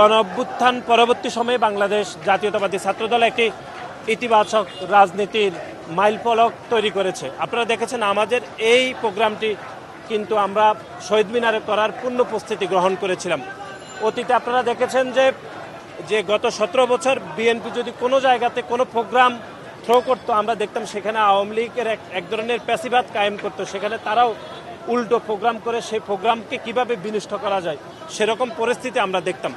গণ অভ্যুত্থান পরবর্তী সময়ে বাংলাদেশ জাতীয়তাবাদী ছাত্রদল একটি ইতিবাচক রাজনীতির মাইলফলক তৈরি করেছে। আপনারা দেখেছেন আমাদের এই প্রোগ্রামটি কিন্তু আমরা শহীদ মিনারে করার পূর্ণ প্রস্তুতি গ্রহণ করেছিলাম। অতীতে আপনারা দেখেছেন যে যে গত সতেরো বছর বিএনপি যদি কোনো জায়গাতে কোনো প্রোগ্রাম থ্রো করতো, আমরা দেখতাম সেখানে আওয়ামী লীগের এক এক ধরনের প্যাসিবাদ কায়েম করতো। সেখানে তারাও উল্টো প্রোগ্রাম করে সেই প্রোগ্রামকে কীভাবে বিনষ্ট করা যায়, সেরকম পরিস্থিতি আমরা দেখতাম।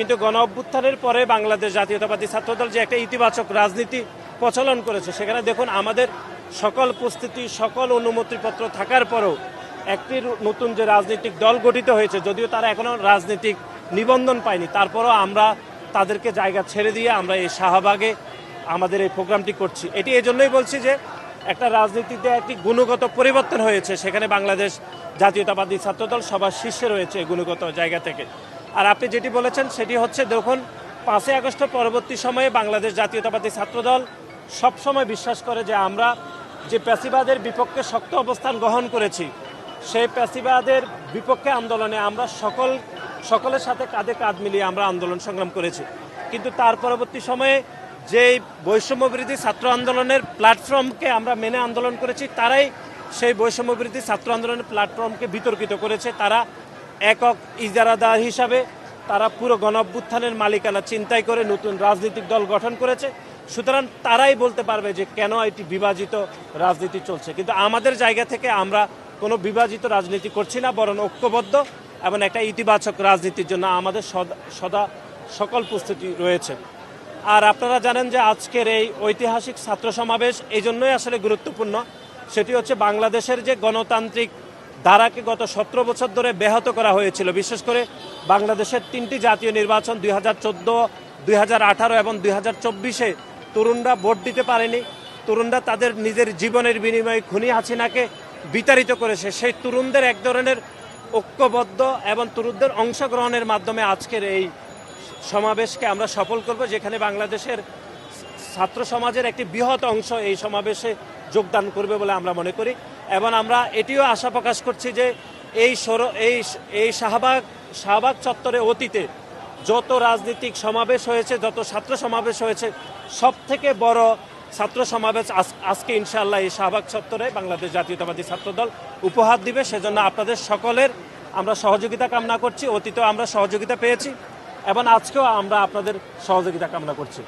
কিন্তু গণ অভ্যুত্থানের পরে বাংলাদেশ জাতীয়তাবাদী ছাত্রদল যে একটা ইতিবাচক রাজনীতি প্রচলন করেছে, সেখানে দেখুন আমাদের সকল প্রস্তুতি, সকল অনুমতিপত্র থাকার পরেও একটি নতুন যে রাজনৈতিক দল গঠিত হয়েছে, যদিও তারা এখনও রাজনৈতিক নিবন্ধন পায়নি, তারপরও আমরা তাদেরকে জায়গা ছেড়ে দিয়ে আমরা এই শাহবাগে আমাদের এই প্রোগ্রামটি করছি। এটি এই জন্যই বলছি যে একটা রাজনীতিতে একটি গুণগত পরিবর্তন হয়েছে, সেখানে বাংলাদেশ জাতীয়তাবাদী ছাত্রদল সবার শীর্ষে রয়েছে গুণগত জায়গা থেকে। আর আপনি যেটি বলেছেন, সেটি হচ্ছে, দেখুন, পাঁচই আগস্ট পরবর্তী সময়ে বাংলাদেশ জাতীয়তাবাদী ছাত্রদল সবসময় বিশ্বাস করে যে আমরা যে প্যাসিবাদের বিপক্ষে শক্ত অবস্থান গ্রহণ করেছি, সেই প্যাসিবাদের বিপক্ষে আন্দোলনে আমরা সকল, সকলের সাথে কাঁধে কাঁধ মিলিয়ে আমরা আন্দোলন সংগ্রাম করেছি। কিন্তু তার পরবর্তী সময়ে যে বৈষম্য বিরোধী ছাত্র আন্দোলনের প্ল্যাটফর্মকে আমরা মেনে আন্দোলন করেছি, তারাই সেই বৈষম্য বিরোধী ছাত্র আন্দোলনের প্ল্যাটফর্মকে বিতর্কিত করেছে। তারা একক ইজারাদার হিসাবে তারা পুরো গণ অভ্যুত্থানের মালিকানা চিন্তাই করে নতুন রাজনৈতিক দল গঠন করেছে। সুতরাং তারাই বলতে পারবে যে কেন এটি বিভাজিত রাজনীতি চলছে। কিন্তু আমাদের জায়গা থেকে আমরা কোনো বিভাজিত রাজনীতি করছি না, বরং ঐক্যবদ্ধ এবং একটা ইতিবাচক রাজনীতির জন্য আমাদের সদা সদা সকল প্রস্তুতি রয়েছে। আর আপনারা জানেন যে আজকের এই ঐতিহাসিক ছাত্র সমাবেশ এই জন্যই আসলে গুরুত্বপূর্ণ। সেটি হচ্ছে বাংলাদেশের যে গণতান্ত্রিক ধারাকে গত সতেরো বছর ধরে ব্যাহত করা হয়েছিল। বিশেষ করে বাংলাদেশের তিনটি জাতীয় নির্বাচন দুই হাজার চোদ্দ, দুই হাজার আঠারো এবং দুই হাজার চব্বিশে তরুণরা ভোট দিতে পারেনি। তরুণরা তাদের নিজের জীবনের বিনিময়ে খুনি হাসিনাকে বিতাড়িত করেছে। সেই তরুণদের এক ধরনের ঐক্যবদ্ধ এবং তরুণদের অংশগ্রহণের মাধ্যমে আজকের এই সমাবেশকে আমরা সফল করব, যেখানে বাংলাদেশের ছাত্র সমাজের একটি বৃহৎ অংশ এই সমাবেশে যোগদান করবে বলে আমরা মনে করি। এবং আমরা এটিও আশা প্রকাশ করছি যে এই সর এই এই শাহবাগ শাহবাগ চত্বরে অতীতে যত রাজনৈতিক সমাবেশ হয়েছে, যত ছাত্র সমাবেশ হয়েছে সব থেকে বড় ছাত্র সমাবেশ আজ- আজকে ইনশাআল্লাহ এই শাহবাগ চত্বরে বাংলাদেশ জাতীয়তাবাদী ছাত্রদল উপহার দিবে। সেজন্য আপনাদের সকলের আমরা সহযোগিতা কামনা করছি, অতীতেও আমরা সহযোগিতা পেয়েছি এবং আজকেও আমরা আপনাদের সহযোগিতা কামনা করছি।